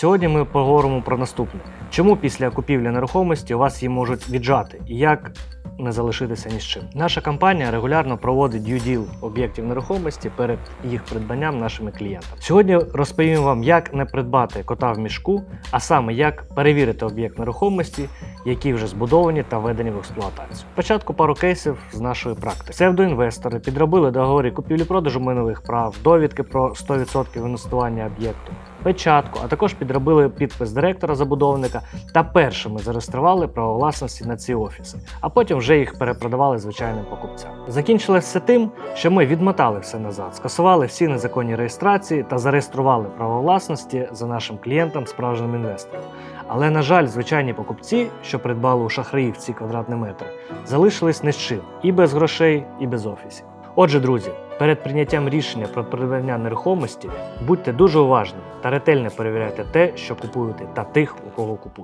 Сьогодні ми поговоримо про наступне: чому після купівлі нерухомості у вас її можуть віджати і як не залишитися ні з чим. Наша компанія регулярно проводить deal об'єктів нерухомості перед їх придбанням нашими клієнтами. Сьогодні розповім вам, як не придбати кота в мішку, а саме як перевірити об'єкт нерухомості, які вже збудовані та введені в експлуатацію. Спочатку пару кейсів з нашої практики. Псевдоінвестори підробили договори купівлі-продажу майнових прав, довідки про 100% інвестування об'єкту, печатку, а також підробили підпис директора забудовника та першими зареєстрували право власності на ці офіси, а потім вже їх перепродавали звичайним покупцям. Закінчилось все тим, що ми відмотали все назад, скасували всі незаконні реєстрації та зареєстрували право власності за нашим клієнтом справжнім інвестором. Але, на жаль, звичайні покупці, що придбали у шахраїв ці квадратні метри, залишились ні з чим і без грошей, і без офісів. Отже, друзі, перед прийняттям рішення про придбання нерухомості будьте дуже уважні та ретельно перевіряйте те, що купуєте, та тих, у кого купуєте.